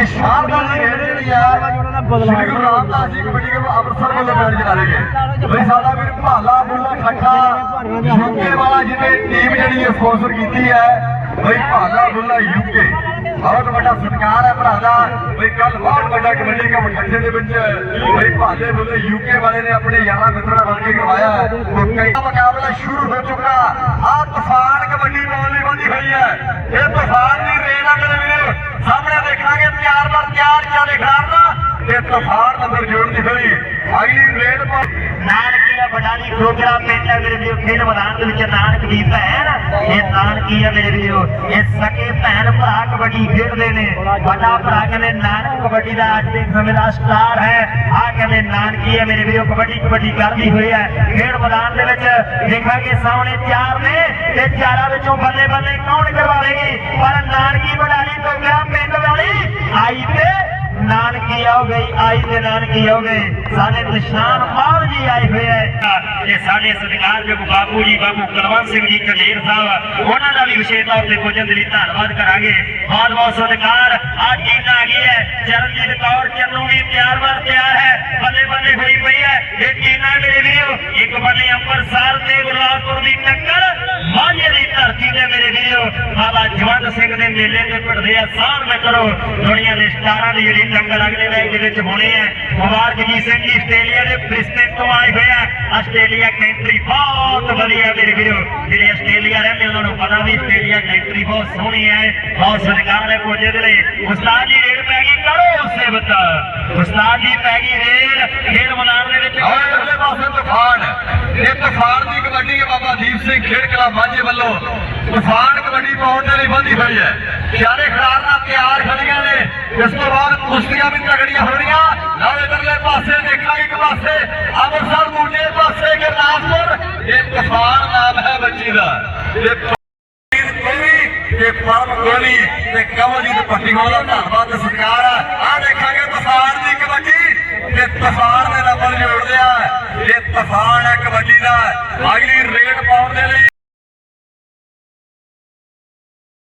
ਤੇ ਸ਼ਾਨਦਾਰ ਦੀ ਰੇਡ ਜਿਹੜੀ ਆ ਸ਼੍ਰੀ ਗੁਰੂ ਰਾਮਦਾਸ ਜੀ ਕਬੱਡੀ ਕਲੱਬ ਅੰਮ੍ਰਿਤਸਰ ਵੱਲੋਂ ਮੈਚ ਜਿਤਾ ਰਹੇ ਗਏ। ਬਈ ਸਾਡਾ ਵੀਰ ਭਾਲਾ ਬੁੱਲਾ ਖੱਟਾ ਯੂਕੇ ਵਾਲਾ ਜਿਹਨੇ ਟੀਮ ਜਿਹੜੀ ਸਪਾਂਸਰ ਕੀਤੀ ਹੈ, ਬਈ ਭਾਲਾ ਬੁੱਲਾ ਯੂਕੇ। ਬਹੁਤ ਵੱਡਾ ਸਤਿਕਾਰ ਹੈ ਭਰਾ ਦਾ। ਬਈ ਕੱਲ ਬਹੁਤ ਵੱਡਾ ਕਬੱਡੀ ਕੱਪ ਠੱਠੇ ਦੇ ਵਿੱਚ, ਬਈ ਭਾਲੇ ਬੁੱਲੇ ਯੂਕੇ ਵਾਲੇ ਨੇ ਆਪਣੇ ਯਾਰਾਂ ਮਿੱਤਰਾਂ ਨਾਲ ਕੇ ਕਰਵਾਇਆ। ਹੈ। ਮੁਕਾਬਲਾ ਸ਼ੁਰੂ ਹੋ ਚੁੱਕਾ। ਆ ਤੂਫਾਨ ਕਬੱਡੀ ਪਾਉਣ ਲਈ ਹੋਈ ਹੈ। ਇਹ ਤੂਫਾਨ ਦੀ ਰੇਡ ਆ ਮੇਰੇ ਵੀਰੋ ਸਾਹਮਣੇ ਦੇਖਾਂਗੇ ਤਿਆਰ ਬਰ ਤਿਆਰ ਚਾਲੇ ਖਿਡਾਰਨਾ ਇਹ ਜੋੜਦੀ ਹੋਈ ਅਗਲੀ ਰੇਡ ਪਰ ਨਾਨਕੀਆ ਬਡਾਲੀ ਖੋਖਰਾ ਪਿੰਡ ਹੈ ਮੇਰੇ ਵੀਰੋ, ਖੇਡ ਮੈਦਾਨ ਦੇ ਵਿੱਚ ਨਾਨਕ ਦੀ ਭੈਣ। ਇਹ ਨਾਨਕੀ ਹੈ ਮੇਰੇ ਵੀਰੋ। ਇਹ ਸਕੇ ਭੈਣ ਭਰਾ ਕਬੱਡੀ ਖੇਡਦੇ ਨੇ। ਵੱਡਾ ਭਰਾ ਕਹਿੰਦੇ ਨਾਨਕ, ਕਬੱਡੀ ਦਾ ਅੱਜ ਦੇ ਸਮੇਂ ਦਾ ਸਟਾਰ ਹੈ। ਆ ਕਹਿੰਦੇ ਨਾਨਕੀ ਹੈ ਮੇਰੇ ਵੀਰੋ, ਕਬੱਡੀ ਕਬੱਡੀ ਕਰਦੀ ਹੋਈ ਹੈ। ਖੇਡ ਮੈਦਾਨ ਦੇ ਵਿੱਚ ਦੇਖਾਂਗੇ ਸਾਹਮਣੇ ਚਾਰ ਨੇ ਤੇ ਚਾਰਾਂ ਵਿੱਚੋਂ ਬੱਲੇ ਬੱਲੇ ਕੌਣ ਕਰਵਾਵੇਗੀ? ਪਰ ਨਾਨਕੀ ਬਡਾਲੀ ਖੋਖਰਾ ਪਿੰਡ ਵਾਲੀ ਆਈ ਤੇ ਨਾਨਕੀ ਆਓ ਗਈ, ਆਈ ਤੇ ਨਾਨਕੀ ਆਓ ਗਏ ਸਾਡੇ ਨਿਸ਼ਾਨ ਮਾਲ ਜੀ ਆਏ ਹੋਏ ਐ ਤੇ ਸਾਡੇ ਸਤਿਕਾਰਯੋਗ ਬਾਪੂ ਜੀ, ਬਾਪੂ ਕੁਲਵੰਤ ਸਿੰਘ ਜੀ ਕਲੇਰ ਸਾਹਿਬ, ਉਹਨਾਂ ਦਾ ਵੀ ਵਿਸ਼ੇਸ਼ ਤੌਰ ਤੇ ਪੁੱਜਣ ਦੇ ਲਈ ਧੰਨਵਾਦ ਕਰਾਂਗੇ। ਬਹੁਤ ਬਹੁਤ ਸਤਿਕਾਰ। ਆ ਟੀਮ ਆ ਗਈ ਹੈ, ਚਰਨਜੀਤ ਕੌਰ ਚੰਨੂ ਵੀ ਤਿਆਰ ਬਰ ਤਿਆਰ ਹੈ, ਬੱਲੇ ਬੱਲੇ ਹੋਈ ਪਈ ਹੈ। ਇਹ ਟੀਮ ਮੇਰੇ ਵੀਰੋ, ਇੱਕ ਬੱਲੇ ਅੰਮ੍ਰਿਤਸਰ ਤੇ ਗੁਰਦਾਸਪੁਰ ਦੀ ਟੱਕਰ ਮਾਝੇ ਦੀ ਧਰਤੀ ਤੇ ਮੇਰੇ ਵੀਰੋ ਬਾਬਾ ਜਵੰਦ ਸਿੰਘ ਦੇ ਮੇਲੇ ਤੇ ਪਿੜਦੇ ਆ ਸਾਰ ਮੈਂ ਕਰੋ। ਦੁਨੀਆ ਦੇ ਸਟਾਰਾਂ ਦੀ ਜਿਹੜੀ ਟੱਕਰ ਅਗਲੇ ਮੈਚ ਦੇ ਵਿੱਚ ਹੋਣੀ ਹੈ ਮੁਬਾਰਕਜੀਤ ਸਿੰਘ ਜੀ ਆਸਟ੍ਰੇਲੀਆ ਦੇ ਬ੍ਰਿਸਬੇਨ ਤੋਂ ਆਏ ਹੋਏ ਆ। ਆਸਟ੍ਰੇਲੀਆ ਕੰਟਰੀ ਬਹੁਤ ਵਧੀਆ ਮੇਰੇ ਵੀਰੋ। ਜਿਹੜੇ ਆਸਟ੍ਰੇਲੀਆ ਰਹਿੰਦੇ, ਉਹਨਾਂ ਨੂੰ ਪਤਾ ਵੀ ਆਸਟ੍ਰੇਲੀਆ ਕੰਟਰੀ ਬਹੁਤ ਸੋਹਣੀ ਹੈ। ਬਹੁਤ ਸਤਿਕਾਰ ਹੈ ਕੋਜੇ ਦੇ ਲਈ। ਉਸਤਾਦ ਜੀ, ਰੇਡ ਪੈ ਗਈ, ਕਰੋ ਸੇਵਤ ਉਸਤਾਦ ਜੀ, ਪੈ ਗਈ ਰੇਡ। ਖੇਡ ਮੈਦਾਨ ਦੇ ਵਿੱਚ ਅਗਲੇ ਪਾਸੇ ਤੂਫਾਨ। ਇਹ ਤੂਫਾਨ ਦੀ ਕਬੱਡੀ ਹੈ ਬਾਬਾ ਦੀਪ ਸਿੰਘ ਖੇਡ ਕਲਾ ਮਾਝੇ ਵੱਲੋਂ। ਤੂਫਾਨ ਸਾਡੀ ਲਈ ਬੰਦੀ ਹੋਈ ਹੈ। ਚਾਰੇ ਖਿਡਾਰ ਨਾਲ ਤਿਆਰ ਖੜੀਆਂ ਨੇ। ਇਸ ਤੋਂ ਬਾਅਦ ਕੁਸ਼ਤੀਆਂ ਵੀ ਤਗੜੀਆਂ ਹੋਣੀਆਂ। ਨਾਲ ਇਧਰਲੇ ਪਾਸੇ ਦੇਖਾਂਗੇ ਇੱਕ ਪਾਸੇ ਅੰਮ੍ਰਿਤਸਰ ਮੂਲੇ ਪਾਸੇ ਗੁਰਦਾਸਪੁਰ। ਇਹ ਤੂਫਾਨ ਨਾਮ ਹੈ ਬੱਚੀ ਦਾ। ਤੇ ਤੇ ਪਰਮ ਕੋਲੀ ਤੇ ਕਮਲਜੀਤ ਪੱਟੀਵਾਲ ਦਾ ਧੰਨਵਾਦ ਸਰਕਾਰ ਆ ਦੇਖਾਂਗੇ ਤੂਫਾਨ ਦੀ ਕਬੱਡੀ। ਤੇ ਤੂਫਾਨ ਦੇ ਨਾਲ ਜੋੜਦੇ ਆ। ਇਹ ਤੂਫਾਨ ਹੈ ਕਬੱਡੀ ਦਾ। ਅਗਲੀ ਰੇਡ ਪਾਉਣ ਦੇ ਲਈ